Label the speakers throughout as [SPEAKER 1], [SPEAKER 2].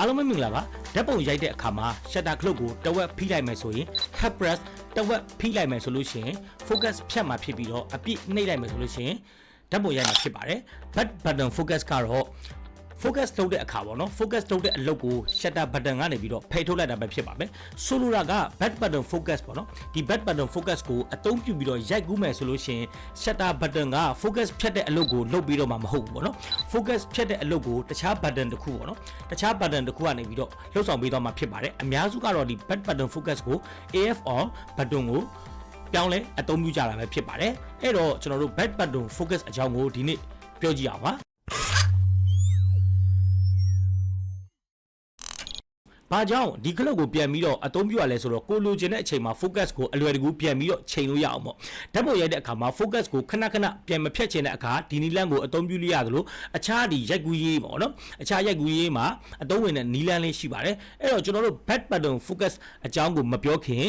[SPEAKER 1] အားလုံးပဲမင်္ဂလာပါဓာတ်ပုံရိုက်တဲ့အခါမှာ shutter clock ကိုတစ်ဝက်ဖိလိုက်မယ်ဆိုရင် head press တစ်ဝက်ဖိလိုက်မယ်ဆိုလို့ရှိရင် focus ဖြတ်မှာဖြစ်ပြီးတော့အပြည့်နှိပ်လိုက်မယ်ဆိုလို့ရှိရင်ဓာတ်ပုံရိုက်မှာဖြစ်ပါတယ် back button focus ကတော့ focus လုပ်တဲ့အခါပေါ့နော် focus လုပ်တဲ့အလုပ်ကို shutter button ကနေပြီးတော့ဖယ်ထုတ်လိုက်တာပဲဖြစ်ပါမယ်ဆိုလိုတာက back button focus ပေါ့နော်ဒီ back button focus ကိုအသုံးပြုပြီးတော့ရိုက်ကူးမယ်ဆိုလို့ရှိရင် shutter button က focus ဖြတ်တဲ့အလုပ်ကိုလုပ်ပြီးတော့မှမဟုတ်ဘူးပေါ့နော် focus ဖြတ်တဲ့အလုပ်ကိုတခြား button တစ်ခုပေါ့နော်တခြား button တစ်ခုကနေပြီးတော့လှုပ်ဆောင်ပေးတော့မှဖြစ်ပါတယ်အများစုကတော့ဒီ back button focus ကို AF on button ကိုပြောင်းလဲအသုံးပြုကြတာပဲဖြစ်ပါတယ်အဲ့တော့ကျွန်တော်တို့ back button focus အကြောင်းကိုဒီနေ့ပြောကြည့်အောင်ပါ။ ဘာကြောင့်ဒီကလုတ်ကိုပြန်ပြီးတော့အသုံးပြုရလဲဆိုတော့ကိုလိုချင်တဲ့အချိန်မှာ focus ကိုအလွယ်တကူပြန်ပြီးတော့ချိန်လို့ရအောင်ပေါ့။ဓာတ်ပုံရိုက်တဲ့အခါမှာ focus ကိုခဏခဏပြန်မဖြတ်ချင်တဲ့အခါဒီနီလန်းကိုအသုံးပြုလို့ရသလိုအခြားဒီရိုက်ကူးရေးပေါ့နော်။အခြားရိုက်ကူးရေးမှာအသုံးဝင်တဲ့နီလန်းလေးရှိပါတယ်။အဲ့တော့ကျွန်တော်တို့ back button focus အကြောင်းကိုမပြောခင်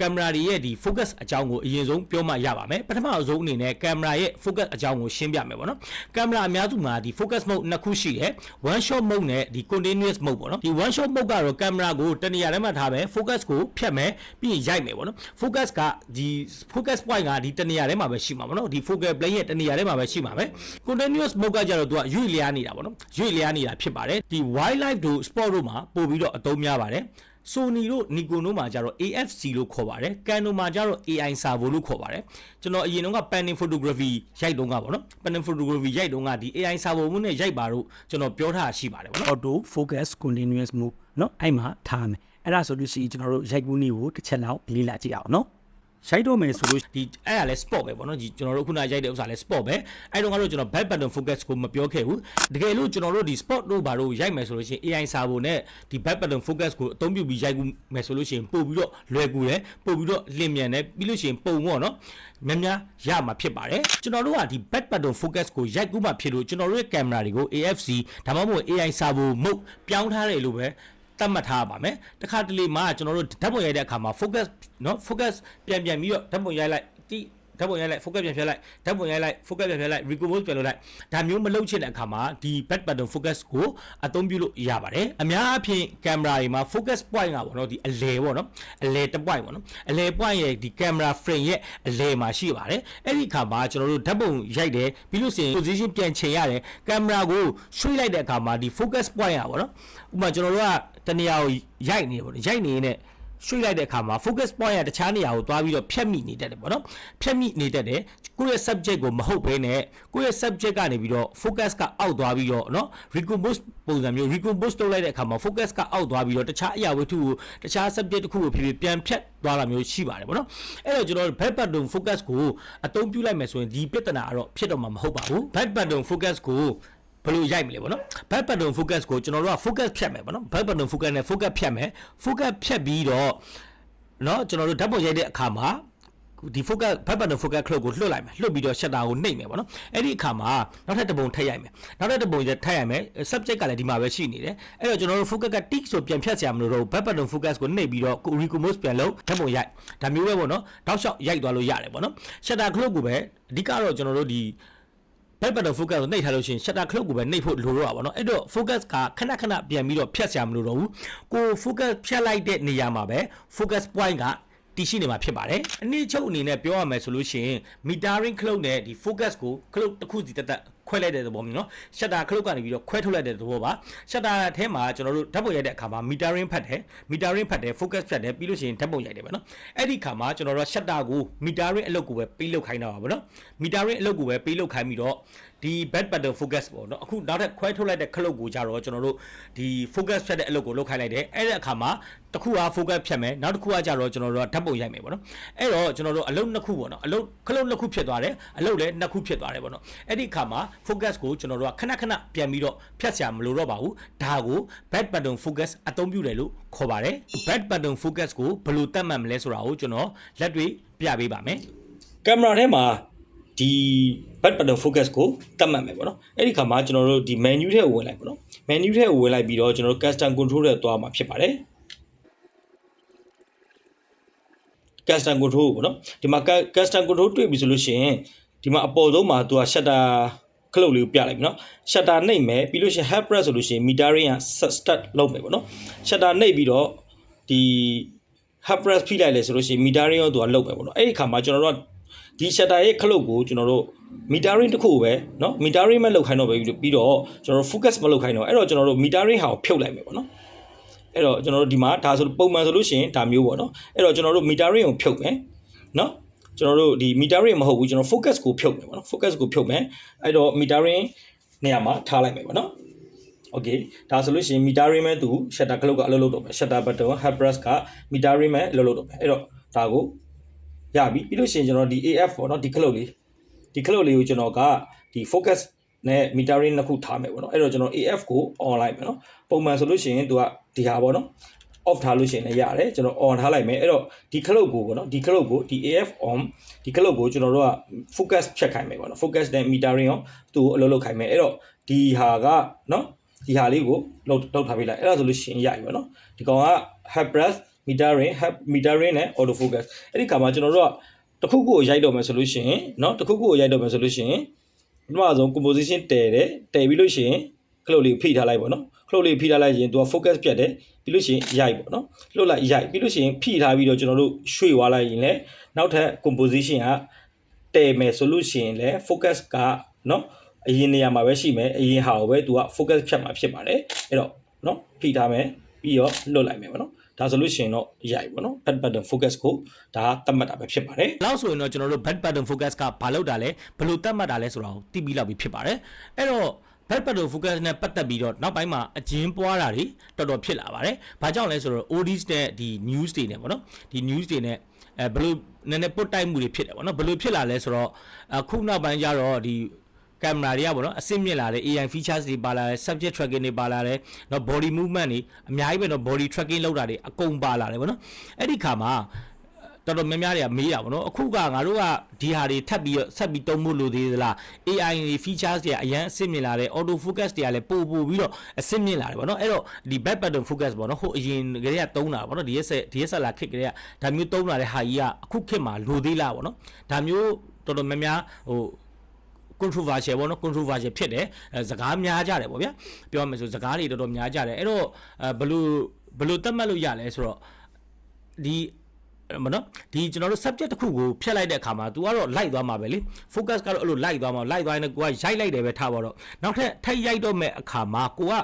[SPEAKER 1] ကင်မရာတွေရဲ့ဒီ focus အကြောင်းကိုအရင်ဆုံးပြောမှရပါမယ်ပထမအဆုံးအနေနဲ့ကင်မရာရဲ့ focus အကြောင်းကိုရှင်းပြမယ်ပေါ့နော်ကင်မရာအများစုမှာဒီ focus mode နှစ်ခုရှိတယ် one shot mode နဲ့ဒီ continuous mode ပေါ့နော်ဒီ one shot mode ကတော့ကင်မရာကိုတနေရာထဲမှာထားမယ် focus ကိုဖြတ်မယ်ပြီးရင်ရိုက်မယ်ပေါ့နော် focus ကဒီ focus point ကဒီတနေရာထဲမှာပဲရှိမှာပေါ့နော်ဒီ focal plane ရဲ့တနေရာထဲမှာပဲရှိမှာပဲ continuous mode ကကြတော့သူကရွေ့လျားနေတာပေါ့နော်ရွေ့လျားနေတာဖြစ်ပါတယ်ဒီ wildlife တို့ sport တို့မှာပို့ပြီးတော့အသုံးများပါတယ် Sony တို့ Nikon တို့မှာကြတော့ AFC လို့ခေါ်ပါတယ် Canon မှာကြတော့ AI servo လို့ခေါ်ပါတယ်ကျွန်တော်အရင်တုန်းက Panning Photography ရိုက်တုန်းကပေါ့နော် Panning Photography ရိုက်တုန်းကဒီ AI servo မှုနဲ့ရိုက်ပါတော့ကျွန်တော်ပြောထားရှိပါတယ်ပေါ့နော်
[SPEAKER 2] Auto Focus Continuous Move နော်အဲ့မှာထားမယ်အဲ့ဒါဆိုလို့ရှိရင်ကျွန်တော်တို့ရိုက်မှုနည်းကိုတစ်ချက်လောက်လေ့လာကြည့်အောင်နော် ရိုက်တော့မယ်ဆိုလို့
[SPEAKER 1] ဒီအဲ့ဒါလဲ sport ပဲပေါ့နော်ဒီကျွန်တော်တို့ခုနရိုက်တဲ့ဥစ္စာလဲ sport ပဲအဲ့တော့ကတော့ကျွန်တော် back button focus ကိုမပြောခဲ့ဘူးတကယ်လို့ကျွန်တော်တို့ဒီ sport တို့ဘာတို့ရိုက်မယ်ဆိုလို့ရှိရင် AI Servo နဲ့ဒီ back button focus ကိုအသုံးပြုပြီးရိုက်ကူမယ်ဆိုလို့ရှိရင်ပို့ပြီးတော့လွယ်ကူတယ်ပို့ပြီးတော့လင်မြန်တယ်ပြီးလို့ရှိရင်ပုံပေါ့နော်များများရမှာဖြစ်ပါတယ်ကျွန်တော်တို့ကဒီ back button focus ကိုရိုက်ကူးမှဖြစ်လို့ကျွန်တော်တို့ရဲ့ကင်မရာတွေကို AFC ဒါမှမဟုတ် AI Servo mode ပြောင်းထားတယ်လို့ပဲ တတ်မှတ်ထားပါမယ်တခါတလေမှာကျွန်တော်တို့ဓာတ်ပုံရိုက်တဲ့အခါမှာ focus เนาะ focus ပြန်ပြန်ပြီးတော့ဓာတ်ပုံရိုက်လိုက်တိ ဓာတ်ပုံရိုက်လိုက် focus ပြန်ဖြတ်လိုက်ဓာတ်ပုံရိုက်လိုက် focus ပြန်ဖြတ်လိုက် recompose ပြန်လုပ်လိုက်ဒါမျိုးမလုပ်ချင်တဲ့အခါမှာဒီ back button focus ကိုအသုံးပြုလို့ရပါတယ်အများအားဖြင့်ကင်မရာတွေမှာ focus point ကပေါ့နော်ဒီအလဲပေါ့နော်အလဲတစ် point ပေါ့နော်အလဲ point ရဲ့ဒီ camera frame ရဲ့အလဲမှာရှိပါတယ်အဲ့ဒီအခါမှာကျွန်တော်တို့ဓာတ်ပုံရိုက်တယ်ပြီးလို့ရှိရင် position ပြန်ချိန်ရတယ်ကင်မရာကိုရွှေ့လိုက်တဲ့အခါမှာဒီ focus point ကပေါ့နော်ဥပမာကျွန်တော်တို့ကတနေရာကိုရိုက်နေတယ်ပေါ့နော်ရိုက်နေနေ ရွှေ့လိုက်တဲ့အခါမှာ focus point ကတခြားနေရာကိုသွားပြီးတော့ဖြတ်မိနေတတ်တယ်ပေါ့နော်ဖြတ်မိနေတတ်တယ်ကိုယ့်ရဲ့ subject ကိုမဟုတ်ဘဲနဲ့ကိုယ့်ရဲ့ subject ကနေပြီးတော့ focus ကအောက်သွားပြီးတော့နော် recompose ပုံစံမျိုး recompose လုပ်လိုက်တဲ့အခါမှာ focus ကအောက်သွားပြီးတော့တခြားအရာဝတ္ထုကိုတခြား subject တစ်ခုကိုဖြည်းဖြည်းပြန်ဖြတ်သွားတာမျိုးရှိပါတယ်ပေါ့နော်အဲ့တော့ကျွန်တော် back pattern focus ကိုအသုံးပြုလိုက်မယ်ဆိုရင်ဒီပြဿနာကတော့ဖြစ်တော့မှာမဟုတ်ပါဘူး back pattern focus ကို ဘယ်လိုရိုက်မလဲပေါ့နော် back button focus ကိုကျွန်တော်တို့က focus ဖြတ်မယ်ပေါ့နော် back button focus နဲ့ focus ဖြတ်မယ် focus ဖြတ်ပြီးတော့เนาะကျွန်တော်တို့ဓာတ်ပုံရိုက်တဲ့အခါမှာဒီ focus back button focus clock ကိုလွှတ်လိုက်မယ်လွှတ်ပြီးတော့ shutter ကိုနှိပ်မယ်ပေါ့နော်အဲ့ဒီအခါမှာနောက်ထပ်တစ်ပုံထပ်ရိုက်မယ်နောက်ထပ်တစ်ပုံထပ်ရိုက်မယ် subject ကလည်းဒီမှာပဲရှိနေတယ်အဲ့တော့ကျွန်တော်တို့ focus က tick ဆိုပြန်ဖြတ်စရာမလိုတော့ဘူး back button focus ကိုနှိပ်ပြီးတော့ recompose ပြန်လုပ်ဓာတ်ပုံရိုက်ဒါမျိုးပဲပေါ့နော်တောက်လျှောက်ရိုက်သွားလို့ရတယ်ပေါ့နော် shutter clock ကိုပဲအဓိကတော့ကျွန်တော်တို့ဒီ back button focus ကိုနှိပ်ထားလို့ရှိရင် shutter clock ကိုပဲနှိပ်ဖို့လိုတော့တာပေါ့နော်အဲ့တော့ focus ကခဏခဏပြန်ပြီးတော့ဖြတ်စရာမလိုတော့ဘူးကို focus ဖြတ်လိုက်တဲ့နေရာမှာပဲ focus point က တည်ရှိနေမှာဖြစ်ပါတယ်အနည်းချုပ်အနေနဲ့ပြောရမယ်ဆိုလို့ရှိရင် metering cloud နဲ့ဒီ focus ကို cloud တစ်ခုစီတက်တက်ခွဲလိုက်တဲ့သဘောမျိုးနော် shutter cloud ကနေပြီးတော့ခွဲထုတ်လိုက်တဲ့သဘောပါ shutter အထဲမှာကျွန်တော်တို့ဓာတ်ပုံရိုက်တဲ့အခါမှာ metering ဖတ်တယ် metering ဖတ်တယ် focus ဖတ်တယ်ပြီးလို့ရှိရင်ဓာတ်ပုံရိုက်တယ်ပဲနော်အဲ့ဒီခါမှာကျွန်တော်တို့ shutter ကို metering အလုပ်ကိုပဲပေးလုပ်ခိုင်းတာပါဗောနော် metering အလုပ်ကိုပဲပေးလုပ်ခိုင်းပြီးတော့ ဒီ back button focus ပေါ့နော်အခုနောက်ထပ်ခွဲထုတ်လိုက်တဲ့ခလုတ်ကိုကြတော့ကျွန်တော်တို့ဒီ focus ဖြတ်တဲ့အလုပ်ကိုလုပ်ခိုင်းလိုက်တယ်အဲ့ဒီအခါမှာတစ်ခုက focus ဖြတ်မယ်နောက်တစ်ခုကကြတော့ကျွန်တော်တို့ကဓာတ်ပုံရိုက်မယ်ပေါ့နော်အဲ့တော့ကျွန်တော်တို့အလုပ်နှစ်ခုပေါ့နော်အလုပ်ခလုတ်နှစ်ခုဖြစ်သွားတယ်အလုပ်လည်းနှစ်ခုဖြစ်သွားတယ်ပေါ့နော်အဲ့ဒီအခါမှာ focus ကိုကျွန်တော်တို့ကခဏခဏပြန်ပြီးတော့ဖြတ်စရာမလိုတော့ပါဘူးဒါကို back button focus အသုံးပြုတယ်လို့ခေါ်ပါတယ် back button focus ကိုဘယ်လိုတတ်မှတ်မလဲဆိုတာကိုကျွန်တော်လက်တွေ့ပြပေးပါမယ်ကင်မရာထဲမှာ ဒီ back button focus ကိုတတ်မှတ်မယ်ပေါ့နော်အဲ့ဒီခါမှာကျွန်တော်တို့ဒီ menu ထဲကိုဝင်လိုက်ပေါ့နော် menu ထဲကိုဝင်လိုက်ပြီးတော့ကျွန်တော်တို့ custom control ထဲသွားမှာဖြစ်ပါတယ် custom control ပေါ့နော်ဒီမှာ custom control တွေ့ပြီဆိုလို့ရှိရင်ဒီမှာအပေါ်ဆုံးမှာသူက shutter ခလုတ်လေးကိုပြလိုက်ပြီနော် shutter နှိပ်မယ်ပြီးလို့ရှိရင် head press ဆိုလို့ရှိရင် metering က start လုပ်မယ်ပေါ့နော် shutter နှိပ်ပြီးတော့ဒီ head press ဖိလိုက်လဲဆိုလို့ရှိရင် metering ရောသူကလုပ်မယ်ပေါ့နော်အဲ့ဒီခါမှာကျွန်တော်တို့က ဒီ shutter ရဲ့ခလုတ်ကိုကျွန်တော်တို့ metering တစ်ခုပဲเนาะ metering မဲ့လောက်ခိုင်းတော့ပဲပြီးတော့ကျွန်တော်တို့ focus မလုပ်ခိုင်းတော့အဲ့တော့ကျွန်တော်တို့ metering ဟာကိုဖြုတ်လိုက်မယ်ပေါ့နော်အဲ့တော့ကျွန်တော်တို့ဒီမှာဒါဆိုပုံမှန်ဆိုလို့ရှိရင်ဒါမျိုးပေါ့နော်အဲ့တော့ကျွန်တော်တို့ metering ကိုဖြုတ်မယ်เนาะကျွန်တော်တို့ဒီ metering မဟုတ်ဘူးကျွန်တော် focus ကိုဖြုတ်မယ်ပေါ့နော် focus ကိုဖြုတ်မယ်အဲ့တော့ metering နေရာမှာထားလိုက်မယ်ပေါ့နော် okay ဒါဆိုလို့ရှိရင် metering မဲ့သူ shutter ကလုတ်ကအလုပ်လုပ်တော့မယ် shutter button head press က metering မဲ့အလုပ်လုပ်တော့မယ်အဲ့တော့ဒါကို ရပြီပြီးလို့ရှိရင်ကျွန်တော်ဒီ AF ပေါ့နော်ဒီခလုတ်လေးဒီခလုတ်လေးကိုကျွန်တော်ကဒီ focus နဲ့ metering နှစ်ခုထားမယ်ပေါ့နော်အဲ့တော့ကျွန်တော် AF ကို on လိုက်မယ်နော်ပုံမှန်ဆိုလို့ရှိရင်သူကဒီဟာပေါ့နော် off ထားလို့ရှိရင်လည်းရတယ်ကျွန်တော် on ထားလိုက်မယ်အဲ့တော့ဒီခလုတ်ကိုပေါ့နော်ဒီခလုတ်ကိုဒီ AF on ဒီခလုတ်ကိုကျွန်တော်တို့က focus ဖြတ်ခိုင်းမယ်ပေါ့နော် focus နဲ့ metering ရောသူ့ကိုအလုပ်လုပ်ခိုင်းမယ်အဲ့တော့ဒီဟာကနော်ဒီဟာလေးကိုလောက်လောက်ထားပေးလိုက်အဲ့ဒါဆိုလို့ရှိရင်ရပြီပေါ့နော်ဒီကောင်က head press metering head metering နဲ့ auto focus အဲ့ဒီခါမှာကျွန်တော်တို့ကတစ်ခုခုကိုရိုက်တော့မယ်ဆိုလို့ရှိရင်နော်တစ်ခုခုကိုရိုက်တော့မယ်ဆိုလို့ရှိရင်ပထမဆုံး composition တည်တယ်တည်ပြီးလို့ရှိရင်ခလုတ်လေးကိုဖိထားလိုက်ပေါ့နော်ခလုတ်လေးဖိထားလိုက်ရင်သူက focus ပြတ်တယ်ပြီးလို့ရှိရင်ရိုက်ပေါ့နော်လှုပ်လိုက်ရိုက်ပြီးလို့ရှိရင်ဖိထားပြီးတော့ကျွန်တော်တို့ရွှေ့သွားလိုက်ရင်လည်းနောက်ထပ် composition ကတည်မယ်ဆိုလို့ရှိရင်လည်း focus ကနော်အရင်နေရာမှာပဲရှိမယ်အရင်ဟာကိုပဲသူက focus ဖြတ်မှာဖြစ်ပါတယ်အဲ့တော့နော်ဖိထားမယ်ပြီးတော့လွတ်လိုက်မယ်ပေါ့နော် ဒါဆိုလို့ရှိရင်တော့ရိုက်ပေါ့နော် back button focus ကိုဒါသတ်မှတ်တာပဲဖြစ်ပါတယ်လောက်ဆိုရင်တော့ကျွန်တော်တို့ back button focus ကဘာလုပ်တာလဲဘယ်လိုသတ်မှတ်တာလဲဆိုတာကိုသိပြီးလောက်ပြီးဖြစ်ပါတယ်အဲ့တော့ back button focus နဲ့ပတ်သက်ပြီးတော့နောက်ပိုင်းမှာအကျဉ်းပွားတာတွေတော်တော်ဖြစ်လာပါတယ်။ဘာကြောင့်လဲဆိုတော့ ODs နဲ့ဒီ news တွေနဲ့ပေါ့နော်။ဒီ news တွေနဲ့အဲဘယ်လိုနည်းနည်းပုတ်တိုက်မှုတွေဖြစ်တယ်ပေါ့နော်။ဘယ်လိုဖြစ်လာလဲဆိုတော့အခုနောက်ပိုင်းကျတော့ဒီ ကင်မရာတွေကပေါ့နော်အဆင့်မြင့်လာတယ် AI features တွေပါလာတယ် subject tracking တွေပါလာတယ်เนาะ body movement တွေအများကြီးပဲเนาะ body tracking လောက်တာတွေအကုန်ပါလာတယ်ပေါ့နော်အဲ့ဒီခါမှာတော်တော်များများတွေကမေးတာပေါ့နော်အခုကငါတို့ကဒီဟာတွေထပ်ပြီးဆက်ပြီးတုံးဖို့လိုသေးသလား AI တွေ features တွေအရင်အဆင့်မြင့်လာတယ် auto focus တွေကလည်းပို့ပို့ပြီးတော့အဆင့်မြင့်လာတယ်ပေါ့နော်အဲ့တော့ဒီ back button focus ပေါ့နော်ဟိုအရင်ကလေးကတုံးတာပေါ့နော် DSL DSLR ခစ်ကလေးကဒါမျိုးတုံးလာတဲ့ဟာကြီးကအခုခေတ်မှာလိုသေးလားပေါ့နော်ဒါမျိုးတော်တော်များများဟို controversial ပေါ့နော် controversial ဖြစ်တယ်အဲစကားများကြတယ်ပေါ့ဗျာပြောမယ်ဆိုစကားတွေတော်တော်များကြတယ်အဲ့တော့အဲဘယ်လိုဘယ်လိုသတ်မှတ်လို့ရလဲဆိုတော့ဒီမနော်ဒီကျွန်တော်တို့ subject တစ်ခုကိုဖျက်လိုက်တဲ့အခါမှာ तू ကတော့ light သွားမှာပဲလေ focus ကတော့အဲ့လို light သွားမှာ light သွားရင်ကိုကရိုက်လိုက်တယ်ပဲထားပါတော့နောက်ထပ်ထိုက်ရိုက်တော့မဲ့အခါမှာကိုက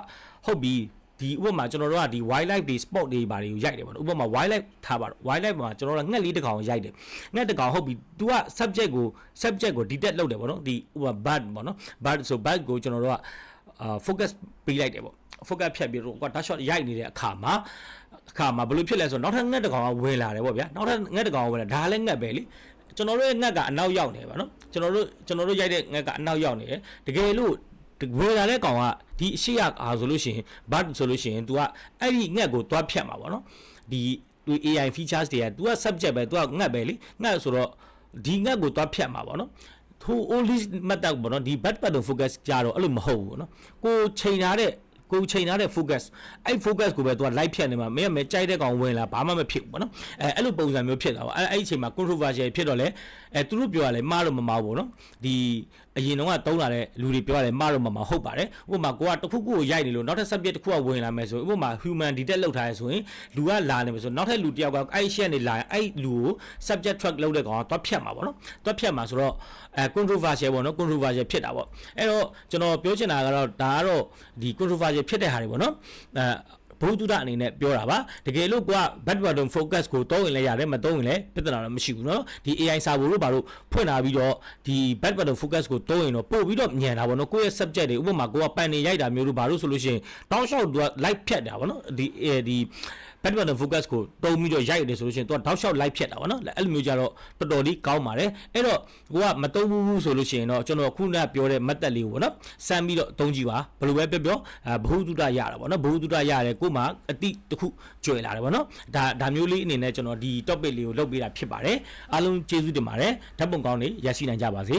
[SPEAKER 1] ဟုတ်ပြီ ဒီဥပမာကျွန်တော်တို့ကဒီ wildlife တွေ sport တွေဘာတွေကိုရိုက်တယ်ပေါ့နော်ဥပမာ wildlife ထားပါတော့ wildlife မှာကျွန်တော်တို့ကငှက်လေးတစ်ကောင်ရိုက်တယ်ငှက်တစ်ကောင်ဟုတ်ပြီ तू က subject ကို subject ကို detect လုပ်တယ်ပေါ့နော်ဒီဥပမာ bird ပေါ့နော် bird ဆို bird ကိုကျွန်တော်တို့ကအာ focus ပေးလိုက်တယ်ပေါ့ focus ဖြတ်ပြီးတော့က dash shot ရိုက်နေတဲ့အခါမှာအခါမှာဘယ်လိုဖြစ်လဲဆိုတော့နောက်ထပ်ငှက်တစ်ကောင်ကဝင်လာတယ်ပေါ့ဗျာနောက်ထပ်ငှက်တစ်ကောင်ကဝင်လာဒါလည်းငှက်ပဲလေကျွန်တော်တို့ရဲ့ငှက်ကအနောက်ရောက်နေပါနော်ကျွန်တော်တို့ကျွန်တော်တို့ရိုက်တဲ့ငှက်ကအနောက်ရောက်နေတယ်တကယ်လို့ ဝေလာတဲ့ကောင်ကဒီအရှိရအားဆိုလို့ရှိရင် bud ဆိုလို့ရှိရင် तू ကအဲ့ဒီငှက်ကိုသွားဖြတ်မှာပေါ့နော်ဒီသူ AI features တွေက तू က subject ပဲ तू ကငှက်ပဲလေငှက်ဆိုတော့ဒီငှက်ကိုသွားဖြတ်မှာပေါ့နော်သူ only မှတ်တော့ပေါ့နော်ဒီ bad pattern focus ကြတော့အဲ့လိုမဟုတ်ဘူးပေါ့နော်ကိုချိန်ထားတဲ့ ကိုချိန်ထားတဲ့ focus အဲ့ focus ကိုပဲသူက light ဖြတ်နေမှာမင်းကမဲကြိုက်တဲ့ကောင်ဝင်လာဘာမှမဖြစ်ဘူးပေါ့နော်အဲအဲ့လိုပုံစံမျိုးဖြစ်တာပေါ့အဲ့အဲ့ဒီအချိန်မှာ controversial ဖြစ်တော့လေအဲသူတို့ပြောရလဲမှားလို့မမှားဘူးပေါ့နော်ဒီအရင်တော့ကတုံးလာတဲ့လူတွေပြောရတယ်မှားလို့မမှားဟုတ်ပါတယ်ဥပမာကိုကတစ်ခုခုကိုရိုက်နေလို့နောက်ထပ် subject တစ်ခုကဝင်လာမယ်ဆိုဥပမာ human detect လောက်ထားရဲဆိုရင်လူကလာနေမယ်ဆိုနောက်ထပ်လူတစ်ယောက်ကအဲ့ရှက်နေလာရင်အဲ့လူကို subject track လုပ်တဲ့ကောင်ကသွားဖြတ်မှာပေါ့နော်သွားဖြတ်မှာဆိုတော့အဲ controversial ပေါ့နော် controversial ဖြစ်တာပေါ့အဲ့တော့ကျွန်တော်ပြောချင်တာကတော့ဒါကတော့ဒီ controversial ဖြစ်တဲ့ဟာတွေပေါ့နော်အဲဘုဒ္ဓတအနေနဲ့ပြောတာပါတကယ်လို့ကိုက bad button focus ကိုတောင်းရင်လည်းရတယ်မတောင်းရင်လည်းပြဿနာတော့မရှိဘူးเนาะဒီ AI စာဖို့လို့ဘာလို့ဖွင့်လာပြီးတော့ဒီ bad button focus ကိုတောင်းရင်တော့ပို့ပြီးတော့ညံတာပေါ့နော်ကိုယ့်ရဲ့ subject တွေဥပမာကိုကပန်နေရိုက်တာမျိုးလို့ဘာလို့ဆိုလို့ရှိရင်တောင်းလျှောက်သူက light ဖြတ်တာပေါ့နော်ဒီဒီ bad button focus ကိုတုံးပြီးတော့ရိုက်တယ်ဆိုလို့ရှိရင်သူကတောက်လျှောက် light ဖြတ်တာပေါ့နော်အဲ့လိုမျိုးကြတော့တော်တော်လေးကောင်းပါတယ်အဲ့တော့ကိုကမတုံးဘူးဆိုလို့ရှိရင်တော့ကျွန်တော်ခုနကပြောတဲ့ method လေးကိုပေါ့နော်စမ်းပြီးတော့တုံးကြည့်ပါဘယ်လိုပဲပြောပြောအဲဘ ഹു တုဒရတာပေါ့နော်ဘ ഹു တုဒရတယ်ကိုမှအတိတစ်ခုကျွေလာတယ်ပေါ့နော်ဒါဒါမျိုးလေးအနေနဲ့ကျွန်တော်ဒီ topic လေးကိုလုပ်ပေးတာဖြစ်ပါတယ်အားလုံးကျေးဇူးတင်ပါတယ်ဓာတ်ပုံကောင်းနေရရှိနိုင်ကြပါစေ